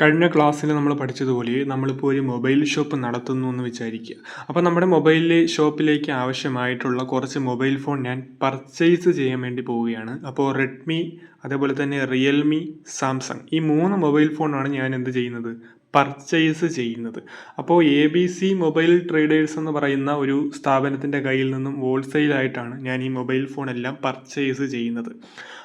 കഴിഞ്ഞ ക്ലാസ്സിൽ നമ്മൾ പഠിച്ചതുപോലെ നമ്മളിപ്പോൾ ഒരു മൊബൈൽ ഷോപ്പ് നടത്തുന്നു എന്ന് വിചാരിക്കുക. അപ്പോൾ നമ്മുടെ മൊബൈൽ ഷോപ്പിലേക്ക് ആവശ്യമായിട്ടുള്ള കുറച്ച് മൊബൈൽ ഫോൺ ഞാൻ പർച്ചേസ് ചെയ്യാൻ വേണ്ടി പോവുകയാണ്. അപ്പോൾ റെഡ്മി അതേപോലെ തന്നെ റിയൽമി സാംസങ് ഈ മൂന്ന് മൊബൈൽ ഫോണാണ് ഞാൻ എന്ത് ചെയ്യുന്നത്? പർച്ചേസ് ചെയ്യുന്നത്. അപ്പോൾ A B C mobile traders എന്ന് പറയുന്ന ഒരു സ്ഥാപനത്തിന്റെ കയ്യിൽ നിന്നും ഹോൾസെയിലായിട്ടാണ് ഞാൻ ഈ മൊബൈൽ ഫോൺ എല്ലാം പർച്ചേസ് ചെയ്യുന്നത്.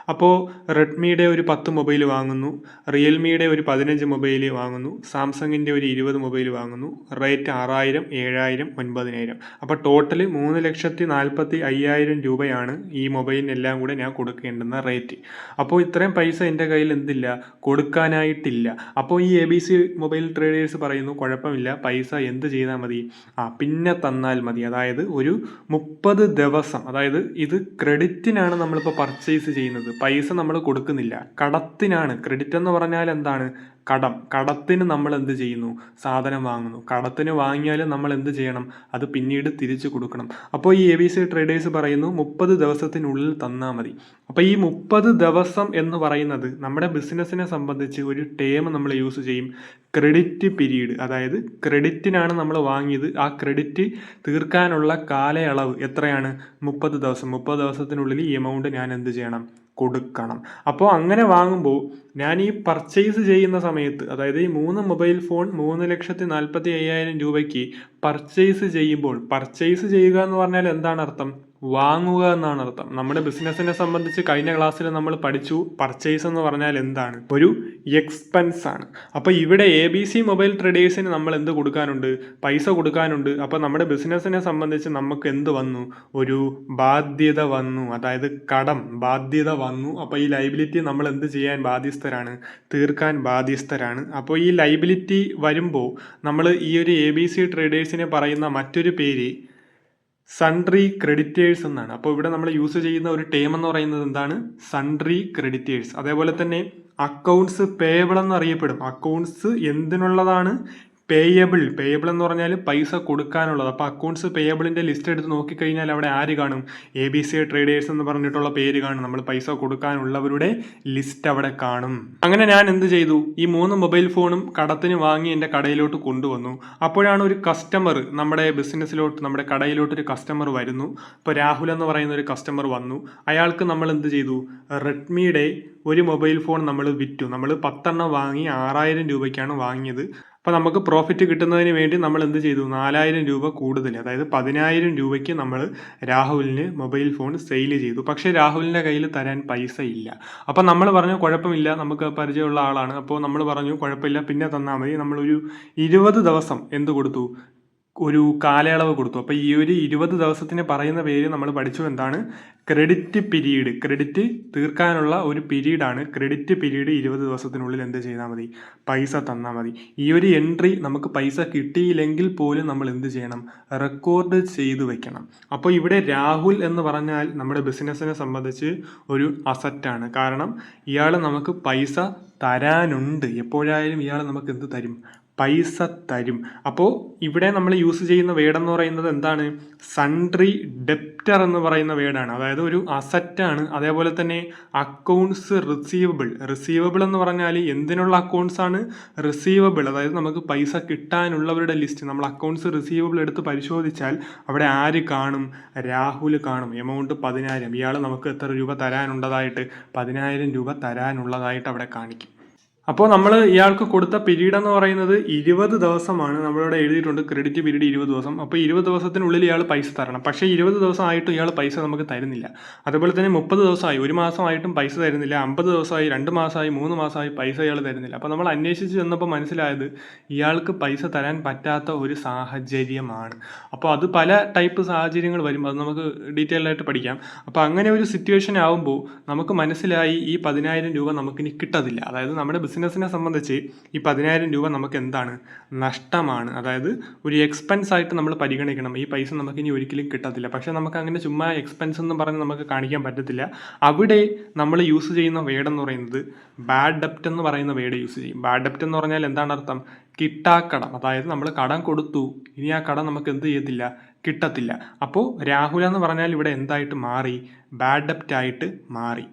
അപ്പോൾ റെഡ്മിയുടെ ഒരു പത്ത് മൊബൈൽ വാങ്ങുന്നു റിയൽമിയുടെ ഒരു പതിനഞ്ച് മൊബൈൽ വാങ്ങുന്നു സാംസങ്ങിന്റെ ഒരു ഇരുപത് മൊബൈൽ വാങ്ങുന്നു റേറ്റ് ആറായിരം ഏഴായിരം ഒൻപതിനായിരം. അപ്പോൾ ടോട്ടൽ മൂന്ന് ലക്ഷത്തി നാൽപ്പത്തി അയ്യായിരം രൂപയാണ് ഈ മൊബൈലിനെല്ലാം കൂടെ ഞാൻ കൊടുക്കേണ്ടുന്ന റേറ്റ് അപ്പോൾ ഇത്രയും പൈസ എന്റെ കയ്യിൽ എന്തില്ല? കൊടുക്കാനായിട്ടില്ല. അപ്പോൾ ഈ A B C mobile traders പറയുന്നു കുഴപ്പമില്ല പൈസ എന്ത് ചെയ്താൽ മതി? ആ പിന്നെ തന്നാൽ മതി. അതായത് ഒരു മുപ്പത് ദിവസം അതായത് ഇത് ക്രെഡിറ്റിനാണ് നമ്മളിപ്പോൾ പർച്ചേസ് ചെയ്യുന്നത്. പൈസ നമ്മൾ കൊടുക്കുന്നില്ല. കടത്തിനാണ്. ക്രെഡിറ്റ് എന്ന് പറഞ്ഞാൽ എന്താണ്? കടം. കടത്തിന് നമ്മൾ എന്ത് ചെയ്യുന്നു? സാധനം വാങ്ങുന്നു. കടത്തിന് വാങ്ങിയാൽ നമ്മൾ എന്ത് ചെയ്യണം? അത് പിന്നീട് തിരിച്ചു കൊടുക്കണം. അപ്പോൾ ഈ എ ബി സി ട്രേഡേഴ്സ് പറയുന്നു മുപ്പത് ദിവസത്തിനുള്ളിൽ തന്നാൽ മതി. അപ്പോൾ ഈ മുപ്പത് ദിവസം എന്ന് പറയുന്നത് നമ്മുടെ ബിസിനസ്സിനെ സംബന്ധിച്ച് ഒരു ടേം നമ്മൾ യൂസ് ചെയ്യും. ക്രെഡിറ്റ് പീരീഡ് അതായത് ക്രെഡിറ്റിനാണ് നമ്മൾ വാങ്ങിയത്. ആ ക്രെഡിറ്റ് തീർക്കാനുള്ള കാലയളവ് എത്രയാണ്? മുപ്പത് ദിവസം. മുപ്പത് ദിവസത്തിനുള്ളിൽ ഈ എമൗണ്ട് ഞാൻ എന്ത് ചെയ്യണം? കൊടുക്കണം. അപ്പോൾ അങ്ങനെ വാങ്ങുമ്പോൾ ഞാൻ ഈ പർച്ചേസ് ചെയ്യുന്ന സമയത്ത് അതായത് ഈ മൂന്ന് മൊബൈൽ ഫോൺ മൂന്ന് ലക്ഷത്തി നാൽപ്പത്തി അയ്യായിരം രൂപയ്ക്ക് പർച്ചേസ് ചെയ്യുമ്പോൾ പർച്ചേസ് ചെയ്യുക എന്ന് പറഞ്ഞാൽ എന്താണ് അർത്ഥം? വാങ്ങുക എന്നാണ് അർത്ഥം. നമ്മുടെ ബിസിനസ്സിനെ സംബന്ധിച്ച് കഴിഞ്ഞ ക്ലാസ്സിൽ നമ്മൾ പഠിച്ചു. പർച്ചേസ് എന്ന് പറഞ്ഞാൽ എന്താണ്? ഒരു എക്സ്പെൻസ് ആണ്. അപ്പോൾ ഇവിടെ എ ബി സി മൊബൈൽ ട്രേഡേഴ്സിന് നമ്മൾ എന്ത് കൊടുക്കാനുണ്ട്? പൈസ കൊടുക്കാനുണ്ട്. അപ്പോൾ നമ്മുടെ ബിസിനസ്സിനെ സംബന്ധിച്ച് നമുക്ക് എന്ത് വന്നു? ഒരു ബാധ്യത വന്നു. അതായത് കടം ബാധ്യത വന്നു. അപ്പോൾ ഈ ലൈബിലിറ്റി നമ്മൾ എന്ത് ചെയ്യാൻ ബാധ്യസ്ഥരാണ്? തീർക്കാൻ ബാധ്യസ്ഥരാണ്. അപ്പോൾ ഈ ലൈബിലിറ്റി വരുമ്പോൾ നമ്മൾ ഈ ഒരു എ ബി സി ട്രേഡേഴ്സിനെ പറയുന്ന മറ്റൊരു പേര് സൺട്രി ക്രെഡിറ്റേഴ്സ് എന്നാണ്. അപ്പോൾ ഇവിടെ നമ്മൾ യൂസ് ചെയ്യുന്ന ഒരു ടേം എന്ന് പറയുന്നത് എന്താണ്? സൺട്രി ക്രെഡിറ്റേഴ്സ് അതേപോലെ തന്നെ അക്കൗണ്ട്സ് പേയബിൾ എന്നറിയപ്പെടും. അക്കൗണ്ട്സ് എന്തിനുള്ളതാണ്? പേയബിൾ പേയബിൾ എന്ന് പറഞ്ഞാൽ പൈസ കൊടുക്കാനുള്ളത്. അപ്പോൾ അക്കൗണ്ട്സ് പേയബിളിന്റെ ലിസ്റ്റ് എടുത്ത് നോക്കിക്കഴിഞ്ഞാൽ അവിടെ ആര് കാണും? എ ബി സി ട്രേഡേഴ്സ് എന്ന് പറഞ്ഞിട്ടുള്ള പേര് കാണും. നമ്മൾ പൈസ കൊടുക്കാനുള്ളവരുടെ ലിസ്റ്റ് അവിടെ കാണും. അങ്ങനെ ഞാൻ എന്ത് ചെയ്തു? ഈ മൂന്ന് മൊബൈൽ ഫോണും കടത്തിന് വാങ്ങി എന്റെ കടയിലോട്ട് കൊണ്ടുവന്നു. അപ്പോഴാണ് ഒരു കസ്റ്റമർ നമ്മുടെ ബിസിനസ്സിലോട്ട് നമ്മുടെ കടയിലോട്ട് ഒരു കസ്റ്റമർ വരുന്നു. ഇപ്പോൾ രാഹുൽ എന്ന് പറയുന്ന ഒരു കസ്റ്റമർ വന്നു. അയാൾക്ക് നമ്മൾ എന്ത് ചെയ്തു? റെഡ്മിയുടെ ഒരു മൊബൈൽ ഫോൺ നമ്മൾ വിറ്റു. നമ്മൾ പത്തെണ്ണം വാങ്ങി ആറായിരം രൂപയ്ക്കാണ് വാങ്ങിയത്. അപ്പോൾ നമുക്ക് പ്രോഫിറ്റ് കിട്ടുന്നതിന് വേണ്ടി നമ്മൾ എന്ത് ചെയ്തു? നാലായിരം രൂപ കൂടുതൽ അതായത് പതിനായിരം രൂപയ്ക്ക് നമ്മൾ രാഹുലിന് മൊബൈൽ ഫോൺ സെയിൽ ചെയ്തു. പക്ഷേ രാഹുലിന്റെ കയ്യിൽ തരാൻ പൈസ ഇല്ല. അപ്പോൾ നമ്മൾ പറഞ്ഞു കുഴപ്പമില്ല നമുക്ക് പരിചയമുള്ള ആളാണ്. അപ്പോൾ നമ്മൾ പറഞ്ഞു കുഴപ്പമില്ല പിന്നെ തന്നാൽ മതി. നമ്മളൊരു ഇരുപത് ദിവസം എന്ത് കൊടുത്തു? ഒരു കാലയളവ് കൊടുത്തു. അപ്പോൾ ഈ ഒരു ഇരുപത് ദിവസത്തിന് പറയുന്ന പേര് നമ്മൾ പഠിച്ചു എന്താണ്? Credit period. ക്രെഡിറ്റ് തീർക്കാനുള്ള ഒരു പീരീഡാണ്. ക്രെഡിറ്റ് പിരീഡ് ഇരുപത് ദിവസത്തിനുള്ളിൽ എന്ത് ചെയ്താൽ മതി? പൈസ തന്നാൽ മതി. ഈ ഒരു എൻട്രി നമുക്ക് പൈസ കിട്ടിയില്ലെങ്കിൽ പോലും നമ്മൾ എന്ത് ചെയ്യണം? റെക്കോർഡ് ചെയ്തു വെക്കണം. അപ്പോൾ ഇവിടെ രാഹുൽ എന്ന് പറഞ്ഞാൽ നമ്മുടെ ബിസിനസ്സിനെ സംബന്ധിച്ച് ഒരു അസറ്റാണ് കാരണം ഇയാൾ നമുക്ക് പൈസ തരാനുണ്ട്. എപ്പോഴായാലും ഇയാൾ നമുക്ക് എന്ത് തരും? പൈസ തരും. അപ്പോൾ ഇവിടെ നമ്മൾ യൂസ് ചെയ്യുന്ന വേർഡ് എന്ന് പറയുന്നത് എന്താണ്? സൺട്രി ഡെപ്റ്റർ എന്ന് പറയുന്ന വേർഡാണ് അതായത് ഒരു അസറ്റാണ് അതേപോലെ തന്നെ അക്കൗണ്ട്സ് റിസീവബിൾ റിസീവബിൾ എന്ന് പറഞ്ഞാൽ എന്തിനുള്ള അക്കൗണ്ട്സ് ആണ്? റിസീവബിൾ അതായത് നമുക്ക് പൈസ കിട്ടാനുള്ളവരുടെ ലിസ്റ്റ് നമ്മൾ അക്കൗണ്ട്സ് റിസീവബിൾ എടുത്ത് പരിശോധിച്ചാൽ അവിടെ ആര് കാണും? രാഹുൽ കാണും. എമൗണ്ട് പതിനായിരം. ഇയാൾ നമുക്ക് എത്ര രൂപ തരാനുള്ളതായിട്ട് പതിനായിരം രൂപ തരാനുള്ളതായിട്ട് അവിടെ കാണിക്കും. അപ്പോൾ നമ്മൾ ഇയാൾക്ക് കൊടുത്ത പിരീഡ് എന്ന് പറയുന്നത് ഇരുപത് ദിവസമാണ്. നമ്മളിവിടെ എഴുതിയിട്ടുണ്ട് ക്രെഡിറ്റ് പിരീഡ് ഇരുപത് ദിവസം. അപ്പോൾ ഇരുപത് ദിവസത്തിനുള്ളിൽ ഇയാൾ പൈസ തരണം. പക്ഷേ ഇരുപത് ദിവസമായിട്ടും ഇയാൾ പൈസ നമുക്ക് തരുന്നില്ല. അതുപോലെ തന്നെ മുപ്പത് ദിവസമായി. ഒരു മാസമായിട്ടും പൈസ തരുന്നില്ല. അമ്പത് ദിവസമായി രണ്ട് മാസമായി മൂന്ന് മാസമായി പൈസ ഇയാൾ തരുന്നില്ല. അപ്പോൾ നമ്മൾ അന്വേഷിച്ച് ചെന്നപ്പോൾ മനസ്സിലായത് ഇയാൾക്ക് പൈസ തരാൻ പറ്റാത്ത ഒരു സാഹചര്യമാണ്. അപ്പോൾ അത് പല ടൈപ്പ് സാഹചര്യങ്ങൾ വരും. അത് നമുക്ക് ഡീറ്റെയിൽ ആയിട്ട് പഠിക്കാം. അപ്പോൾ അങ്ങനെ ഒരു സിറ്റുവേഷൻ ആകുമ്പോൾ നമുക്ക് മനസ്സിലായി ഈ പതിനായിരം രൂപ നമുക്കിനി കിട്ടത്തില്ല അതായത് നമ്മുടെ ബിസിനസ്സിനെ സംബന്ധിച്ച് ഈ പതിനായിരം രൂപ നമുക്ക് എന്താണ് നഷ്ടമാണ്. അതായത് ഒരു എക്സ്പെൻസ് ആയിട്ട് നമ്മൾ പരിഗണിക്കണം. ഈ പൈസ നമുക്ക് ഇനി ഒരിക്കലും കിട്ടത്തില്ല. പക്ഷേ നമുക്ക് അങ്ങനെ ചുമ്മാ എക്സ്പെൻസ് എന്ന് പറഞ്ഞ് നമുക്ക് കാണിക്കാൻ പറ്റത്തില്ല. അവിടെ നമ്മൾ യൂസ് ചെയ്യുന്ന വേർഡ് എന്ന് പറയുന്നത് ബാഡ് ഡെപ്റ്റ് എന്ന് പറയുന്ന വേർഡ് യൂസ് ചെയ്യും. ബാഡ് ഡെപ്റ്റ് എന്ന് പറഞ്ഞാൽ എന്താണ് അർത്ഥം? കിട്ടാക്കടം. അതായത് നമ്മൾ കടം കൊടുത്തു. ഇനി ആ കടം നമുക്ക് എന്ത് ചെയ്യത്തില്ല? കിട്ടത്തില്ല. അപ്പോൾ രാഹുൽ എന്ന് പറഞ്ഞാൽ ഇവിടെ എന്തായിട്ട് മാറി? ബാഡ് ഡെപ്റ്റ് ആയിട്ട് മാറി.